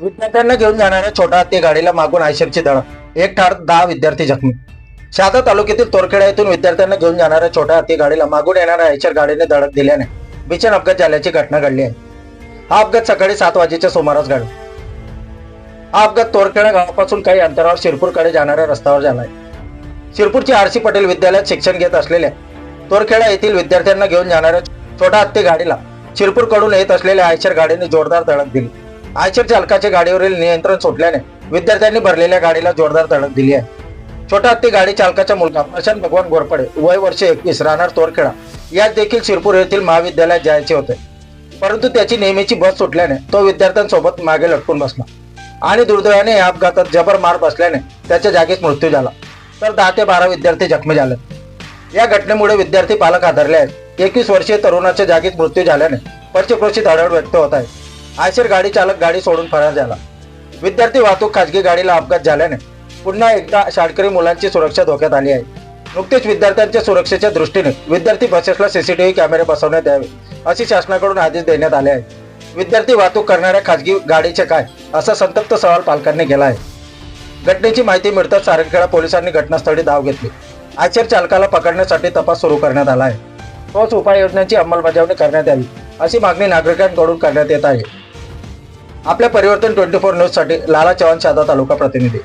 विद्यार्थ्यांना घेऊन जाणाऱ्या छोटा हत्ती गाडीला मागून आयशरची धडक. एक ठार दहा विद्यार्थी जखमी. शहादा तालुक्यातील तोरखेडा येथून विद्यार्थ्यांना घेऊन जाणाऱ्या छोट्या हत्ती गाडीला मागून येणाऱ्या आयशर गाडीने धडक दिल्याने भीषण अपघात झाल्याची घटना घडली आहे. हा अपघात सकाळी सात वाजेच्या सुमारास घडला. हा अपघात तोरखेडा गावापासून काही अंतरावर शिरपूरकडे जाणाऱ्या रस्त्यावर झाला आहे. शिरपूरची आरसी पटेल विद्यालयात शिक्षण घेत असलेल्या तोरखेडा येथील विद्यार्थ्यांना घेऊन जाणाऱ्या छोटा हत्ती गाडीला शिरपूरकडून येत असलेल्या आयशर गाडीने जोरदार धडक दिली. आयशर चालकाच्या गाडीवरील नियंत्रण सुटल्याने विद्यार्थ्यांनी भरलेल्या गाडीला जोरदार धडक दिली आहे. छोटा हत्ती गाडी चालकाचा मुलगा प्रशांत भगवान घोरपडे वय वर्ष एकवीस राहणार तोरखेडा. यात देखील शिरपूर येथील महाविद्यालयात जायचे होते. परंतु त्याची नेहमीची बस सुटल्याने तो विद्यार्थ्यांसोबत मागे लटकून बसला. आणि दुर्दैवाने या अपघातात जबर मार बसल्याने त्याच्या जागीच मृत्यू झाला. तर दहा ते बारा विद्यार्थी जखमी झाले. या घटनेमुळे विद्यार्थी पालक आधारले आहेत. एकवीस वर्षीय तरुणाच्या जागीच मृत्यू झाल्याने पश्चिक्रोशीत आढळ व्यक्त होत आहे. आयशर गाडी चालक गाडी सोडून फरार झाला. विद्यार्थी वाहतूक खाजगी गाडीला अपघात झाल्याने पुन्हा एकदा शाळकरी मुलांची सुरक्षा धोक्यात आली आहे. नुकतेच विद्यार्थ्यांच्या सुरक्षेच्या दृष्टीने विद्यार्थी बसेसला सीसीटीव्ही कॅमेरे बसवण्यात यावे अशी शासनाकडून आदेश देण्यात आले आहे विद्यार्थी वाहतूक करणाऱ्या खाजगी गाडीचे काय असा संतप्त सवाल पालकांनी केला आहे. घटनेची माहिती मिळताच सारंगखेडा पोलिसांनी घटनास्थळी धाव घेतली. आचर चालकाला पकडण्यासाठी तपास सुरू करण्यात आला आहे. ठोस उपाययोजनांची अंमलबजावणी करण्यात यावी अशी मागणी नागरिकांकडून करण्यात येत आहे. आपल्या परिवर्तन ट्वेंटी फोर न्यूजसाठी लाला चव्हाण शादा तालुका प्रतिनिधी.